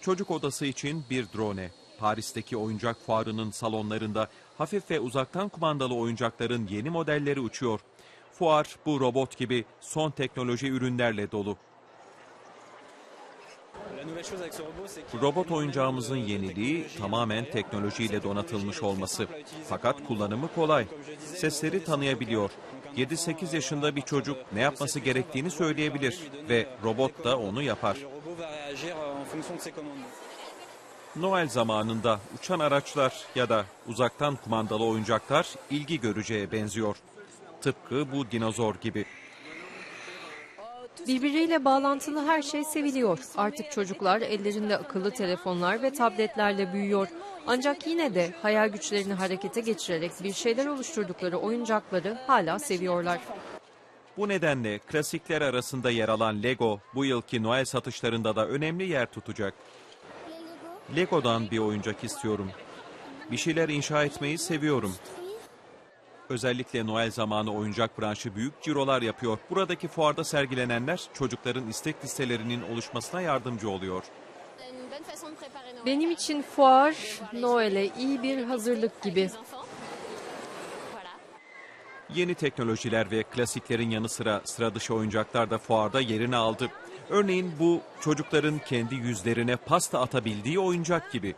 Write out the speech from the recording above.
Çocuk odası için bir drone. Paris'teki oyuncak fuarının salonlarında hafif ve uzaktan kumandalı oyuncakların yeni modelleri uçuyor. Fuar bu robot gibi son teknoloji ürünlerle dolu. Robot oyuncağımızın yeniliği tamamen teknolojiyle donatılmış olması. Fakat kullanımı kolay. Sesleri tanıyabiliyor. 7-8 yaşında bir çocuk ne yapması gerektiğini söyleyebilir ve robot da onu yapar. Noel zamanında uçan araçlar ya da uzaktan kumandalı oyuncaklar ilgi göreceğe benziyor. Tıpkı bu dinozor gibi. Birbiriyle bağlantılı her şey seviliyor. Artık çocuklar ellerinde akıllı telefonlar ve tabletlerle büyüyor. Ancak yine de hayal güçlerini harekete geçirerek bir şeyler oluşturdukları oyuncakları hala seviyorlar. Bu nedenle klasikler arasında yer alan Lego bu yılki Noel satışlarında da önemli yer tutacak. Lego'dan bir oyuncak istiyorum. Bir şeyler inşa etmeyi seviyorum. Özellikle Noel zamanı oyuncak branşı büyük cirolar yapıyor. Buradaki fuarda sergilenenler çocukların istek listelerinin oluşmasına yardımcı oluyor. Benim için fuar Noel'e iyi bir hazırlık gibi. Yeni teknolojiler ve klasiklerin yanı sıra sıra dışı oyuncaklar da fuarda yerini aldı. Örneğin bu çocukların kendi yüzlerine pasta atabildiği oyuncak gibi.